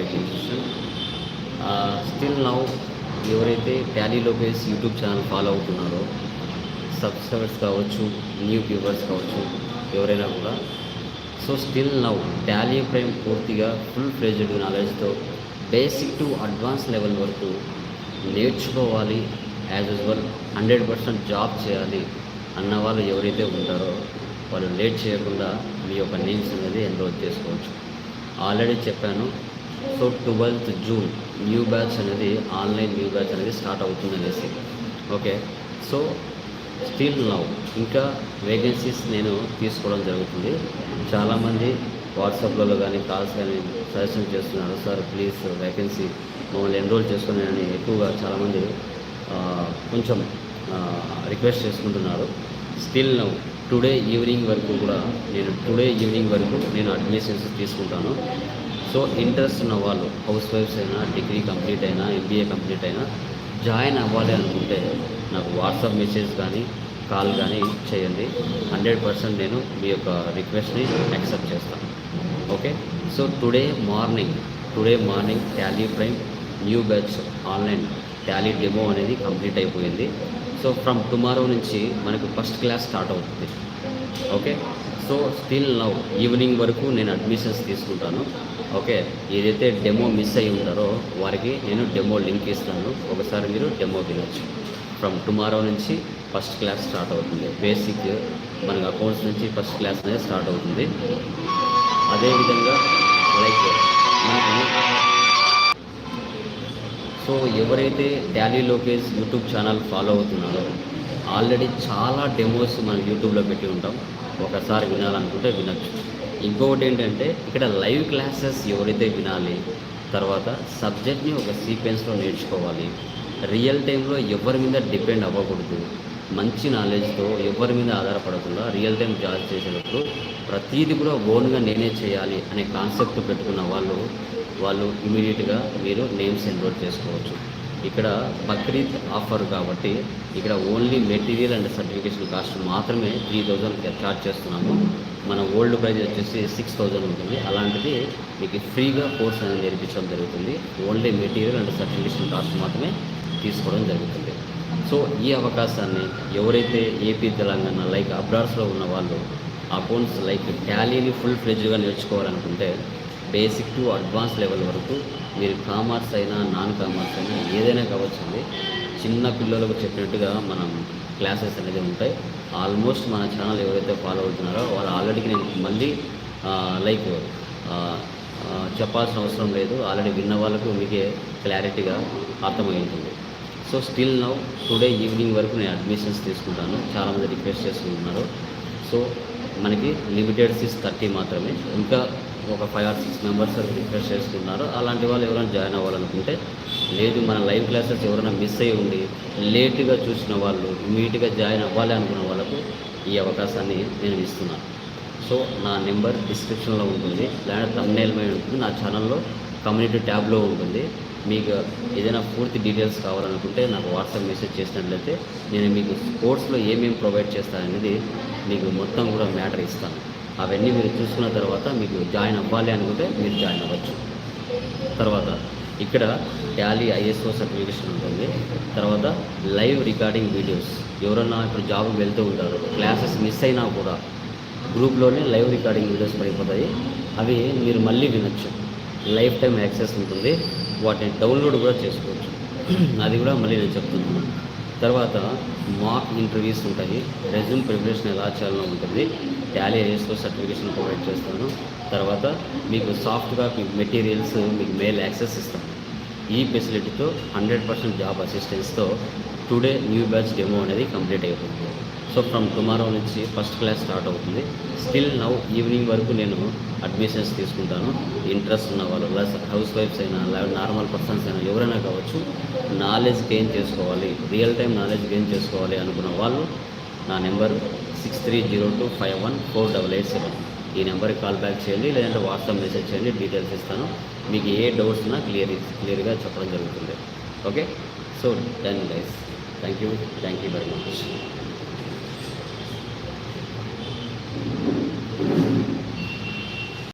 Tech still now ఎవరైతే Tally Lokesh YouTube channel follow అవుతున్నారో subscribers కావచ్చు న్యూ వ్యూవర్స్ కావచ్చు ఎవరైనా కూడా. So still now Tally Prime పూర్తిగా ఫుల్ ఫ్లెజ్డ్ నాలెడ్జ్తో బేసిక్ టు అడ్వాన్స్ లెవెల్ వరకు నేర్చుకోవాలి as usual hundred percent job చేయాలి అన్న వాళ్ళు ఎవరైతే ఉంటారో వాళ్ళు లేట్ చేయకుండా మీ యొక్క నేమ్స్ అనేది ఎన్రోల్ చేసుకోవచ్చు. ఆల్రెడీ చెప్పాను so twelfth June new batch అనేది ఆన్లైన్ న్యూ బ్యాచ్ అనేది స్టార్ట్ అవుతుంది అనేసి. ఓకే? సో స్టిల్ నౌ ఇంకా వేకెన్సీస్ నేను తీసుకోవడం జరుగుతుంది. చాలామంది వాట్సాప్లలో కానీ కాల్స్ కానీ సజెషన్ చేస్తున్నారు. సార్ ప్లీజ్ వేకెన్సీ మమ్మల్ని ఎన్రోల్ చేసుకుని అని ఎక్కువగా చాలామంది కొంచెం రిక్వెస్ట్ చేసుకుంటున్నారు. స్టిల్ నౌ టుడే ఈవినింగ్ వరకు కూడా నేను టుడే ఈవినింగ్ వరకు నేను అడ్మిషన్స్ తీసుకుంటాను. సో ఇంట్రెస్ట్ ఉన్న వాళ్ళు హౌస్ వైఫ్స్ అయినా డిగ్రీ కంప్లీట్ అయినా ఎంబీఏ కంప్లీట్ అయినా జాయిన్ అవ్వాలి అనుకుంటే నాకు వాట్సాప్ మెసేజ్ కానీ కాల్ కానీ చేయండి. హండ్రెడ్ పర్సెంట్ నేను మీ యొక్క రిక్వెస్ట్ని యాక్సెప్ట్ చేస్తాను. Okay? So today morning today morning Tally Prime new batch online Tally demo అనేది కంప్లీట్ అయిపోయింది. సో ఫ్రమ్ టుమారో నుంచి మనకు ఫస్ట్ క్లాస్ స్టార్ట్ అవుతుంది. Okay? So still now evening వరకు నేను అడ్మిషన్స్ తీసుకుంటాను. ఓకే ఏదైతే డెమో మిస్ అయి ఉంటారో వారికి నేను డెమో లింక్ ఇస్తాను. ఒకసారి మీరు డెమో వినొచ్చు. ఫ్రమ్ టుమారో నుంచి ఫస్ట్ క్లాస్ స్టార్ట్ అవుతుంది. బేసిక్ మనకు అకౌంట్స్ నుంచి ఫస్ట్ క్లాస్ అనేది స్టార్ట్ అవుతుంది. అదేవిధంగా లైక్ సో ఎవరైతే Tally Lokesh YouTube channel follow అవుతున్నారో ఆల్రెడీ చాలా డెమోస్ మనం యూట్యూబ్లో పెట్టి ఉంటాం. ఒకసారి వినాలనుకుంటే వినొచ్చు. ఇంకొకటి ఏంటంటే ఇక్కడ లైవ్ క్లాసెస్ ఎవరైతే వినాలి తర్వాత సబ్జెక్ట్ని ఒక సీక్వెన్స్లో నేర్చుకోవాలి. రియల్ టైంలో ఎవరి మీద డిపెండ్ అవ్వకూడదు. మంచి నాలెడ్జ్తో ఎవరి మీద ఆధారపడకుండా రియల్ టైం జాబ్ చేసేటప్పుడు ప్రతీది కూడా ఓన్గా నేనే చేయాలి అనే కాన్సెప్ట్ పెట్టుకున్న వాళ్ళు వాళ్ళు ఇమీడియట్గా మీరు నేమ్స్ ఎన్రోల్ చేసుకోవచ్చు. ఇక్కడ బక్రీద్ ఆఫర్ కాబట్టి ఇక్కడ only material and certification cost మాత్రమే త్రీ థౌజండ్ చార్జ్ చేస్తున్నాము. మన ఓల్డ్ ప్రైజ్ వచ్చేసి సిక్స్ థౌజండ్ ఉంటుంది. అలాంటిది మీకు ఫ్రీగా కోర్స్ అనేది నేర్పించడం జరుగుతుంది. Only material and certification cost మాత్రమే తీసుకోవడం జరుగుతుంది. సో ఈ అవకాశాన్ని ఎవరైతే ఏపీ తెలంగాణ లైక్ అబ్రాడ్స్లో ఉన్న వాళ్ళు అకౌంట్స్ లైక్ టాలీని ఫుల్ ఫ్లెజ్గా నేర్చుకోవాలనుకుంటే బేసిక్ టు అడ్వాన్స్ లెవెల్ వరకు మీరు కామర్స్ అయినా నాన్ కామర్స్ అయినా ఏదైనా కావచ్చండి చిన్న పిల్లలకు చెప్పినట్టుగా మనం క్లాసెస్ అనేది ఉంటాయి. ఆల్మోస్ట్ మన ఛానల్ ఎవరైతే ఫాలో అవుతున్నారో వాళ్ళు ఆల్రెడీ నేను మళ్ళీ లైక్ చెప్పాల్సిన అవసరం లేదు. ఆల్రెడీ విన్న వాళ్ళకు మీకే క్లారిటీగా అర్థమై ఉంటుంది so still now today evening వరకు నేను అడ్మిషన్స్ తీసుకుంటాను. చాలామంది రిక్వెస్ట్ చేసుకుంటున్నారు సో మనకి లిమిటెడ్ సీట్స్ థర్టీ మాత్రమే. ఇంకా ఒక five or six members request చేసుకుంటున్నారు అలాంటి వాళ్ళు ఎవరైనా జాయిన్ అవ్వాలనుకుంటే లేదు మన లైవ్ క్లాసెస్ ఎవరైనా మిస్ అయ్యి ఉండి లేట్గా చూసిన వాళ్ళు ఇమీడియట్గా జాయిన్ అవ్వాలి అనుకున్న వాళ్ళకు ఈ అవకాశాన్ని నేను ఇస్తున్నాను. సో నా నెంబర్ డిస్క్రిప్షన్లో ఉంటుంది. లేదా తమ్నేల్ మీద ఉంటుంది. నా ఛానల్లో కమ్యూనిటీ ట్యాబ్లో ఉంటుంది. మీకు ఏదైనా పూర్తి డీటెయిల్స్ కావాలనుకుంటే నాకు వాట్సాప్ మెసేజ్ చేసినట్లయితే నేను మీకు స్పోర్ట్స్లో ఏమేమి ప్రొవైడ్ చేస్తాననేది మీకు మొత్తం కూడా మ్యాటర్ ఇస్తాను. అవన్నీ మీరు చూసుకున్న తర్వాత మీకు జాయిన్ అవ్వాలి అనుకుంటే మీరు జాయిన్ అవ్వచ్చు. తర్వాత ఇక్కడ టాలీ ఐఎస్ఓ సర్టిఫికేషన్ ఉంటుంది. తర్వాత లైవ్ రికార్డింగ్ వీడియోస్. ఎవరన్నా ఇప్పుడు జాబ్కి వెళ్తూ ఉంటారు క్లాసెస్ మిస్ అయినా కూడా గ్రూప్లోనే లైవ్ రికార్డింగ్ వీడియోస్ పడిపోతాయి. అవి మీరు మళ్ళీ వినొచ్చు. లైఫ్ టైం యాక్సెస్ ఉంటుంది. వాటిని డౌన్లోడ్ కూడా చేసుకోవచ్చు. అది కూడా మళ్ళీ నేను చెప్తున్నాను. తర్వాత మాక్ ఇంటర్వ్యూస్ ఉంటాయి. రెజ్యూమ్ ప్రిపరేషన్ ఎలా చేయాలో ఉంటుంది. టాలీ రేస్తో సర్టిఫికేషన్ ప్రొవైడ్ చేస్తాను. తర్వాత మీకు సాఫ్ట్గా మీకు మెటీరియల్స్ మీకు మెయిల్ యాక్సెస్ ఇస్తాను. ఈ ఫెసిలిటీతో హండ్రెడ్ పర్సెంట్ జాబ్ అసిస్టెన్స్తో టుడే న్యూ బ్యాచ్ డెమో అనేది కంప్లీట్ అయిపోతుంది. సో ఫ్రమ్ టుమారో నుంచి ఫస్ట్ క్లాస్ స్టార్ట్ అవుతుంది. స్టిల్ నౌ ఈవినింగ్ వరకు నేను అడ్మిషన్స్ తీసుకుంటాను. ఇంట్రెస్ట్ ఉన్న వాళ్ళు హౌస్ వైఫ్స్ అయినా లేదా నార్మల్ పర్సన్స్ అయినా ఎవరైనా కావచ్చు నాలెడ్జ్ గెయిన్ చేసుకోవాలి. రియల్ టైం నాలెడ్జ్ గెయిన్ చేసుకోవాలి అనుకున్న వాళ్ళు నా number six three zero two five one four double eight seven ఈ నెంబర్కి కాల్ బ్యాక్ చేయండి లేదంటే వాట్సాప్ మెసేజ్ చేయండి డీటెయిల్స్ ఇస్తాను. మీకు ఏ డౌట్స్ ఉన్నా క్లియర్ క్లియర్గా చెప్పడం జరుగుతుంది. Okay so done guys thank you thank you very much